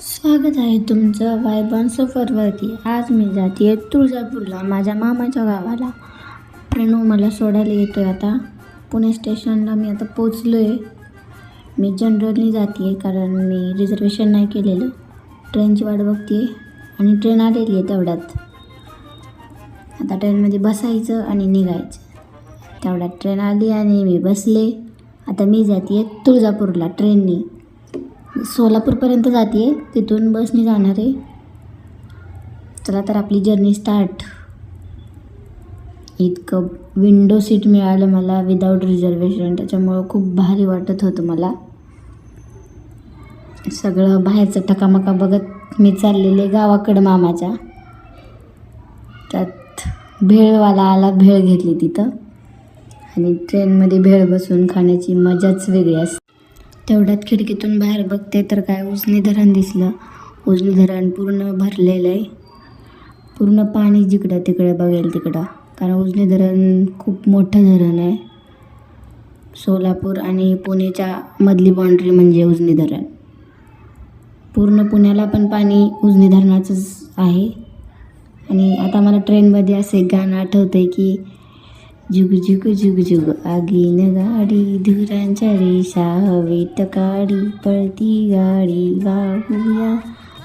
स्वागत आहे तुमचं वायबॉन सफरवरती. आज मी जाते तुळजापूरला माझ्या मामाच्या गावाला. प्रणू मला सोडायला येतो आहे आता. पुणे स्टेशनला मी आता पोचलो आहे मी जनरलनी जाते आहे कारण मी रिझर्वेशन नाही केलेलं. ट्रेनची वाट बघते आणि ट्रेन आलेली आहे तेवढ्यात. आता ट्रेनमध्ये बसायचं आणि निघायचं. तेवढ्यात ट्रेन आली आणि मी बसले. आता मी जाते तुळजापूरला ट्रेननी. सोलापूरपर्यंत जाते. तिथून बसने जाणार आहे. चला तर आपली जर्नी स्टार्ट इतकं विंडो सीट मिळालं मला विदाऊट रिझर्वेशन त्याच्यामुळं खूप भारी वाटत होतं मला. सगळं बाहेरचं टकामका बघत मी चाललेले गावाकडं मामाच्या. त्यात भेळवाला आला भेळ घेतली तिथं. आणि ट्रेनमध्ये भेळ बसून खाण्याची मजाच वेगळी असते. तेवढ्यात खिडकीतून बाहेर बघते तर काय उजनी धरण दिसलं. उजनी धरण पूर्ण भरलेलं आहे. पूर्ण पाणी जिकडं तिकडे बघेल तिकडं. कारण उजनी धरण खूप मोठं धरण आहे. सोलापूर आणि पुणेच्या मधली बाँड्री म्हणजे उजनी धरण. पूर्ण पुण्याला पण पाणी उजनी धरणाचंच आहे. आणि आता मला ट्रेनमध्ये असं एक गाणं आठवतं आहे की जुग जुग जुग जुग आगीन गाडी धुरांच्या रेषा हवेत काडी पळती गाडी वाहूया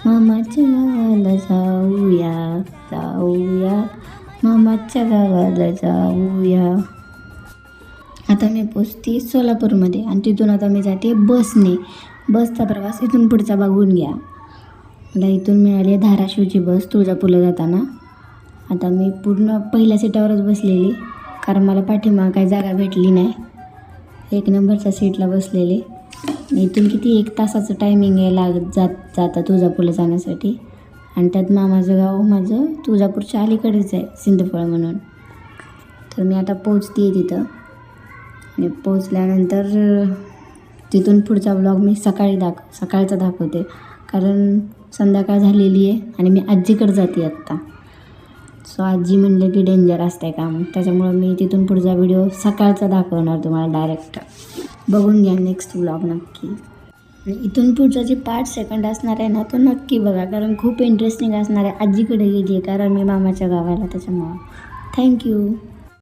मामाच्या गावाला जाऊया जाऊया मामाच्या गावाला जाऊया। आता मी पोचते सोलापूरमध्ये आणि तिथून आता मी जाते बसने. बसचा प्रवास इथून पुढचा बघून घ्या. मला इथून मिळाली धाराशिवची बस तुळजापूरला जाताना. आता मी पूर्ण पहिल्या सीटावरच बसलेली. कारण मला पाठीमा काही जागा भेटली नाही. एक नंबरच्या सीटला बसलेले. इथून किती? एक तासाचं टायमिंग आहे लागत जात जाता तुळजापूरला जाण्यासाठी. आणि त्यात मामाचं गाव माझं तुळजापूरच्या अलीकडेच आहे सिंधफळ म्हणून. तर मी आता पोचते तिथं. आणि पोचल्यानंतर तिथून पुढचा ब्लॉग मी सकाळी दाख सकाळचा दाखवते. कारण संध्याकाळ झालेली आहे आणि मी आजीकडे जाते आत्ता. सो आजी म्हणलं की डेंजर असतंय काम. त्याच्यामुळं मी तिथून पुढचा व्हिडिओ सकाळचा दाखवणार तुम्हाला डायरेक्ट बघून घ्या नेक्स्ट ब्लॉग नक्की. आणि इथून पुढचा जे पार्ट सेकंड असणार आहे ना तो नक्की बघा. कारण खूप इंटरेस्टिंग असणार आहे आजीकडे गेली आहे कारण मी मामाच्या गावाला त्याच्यामुळं. थँक्यू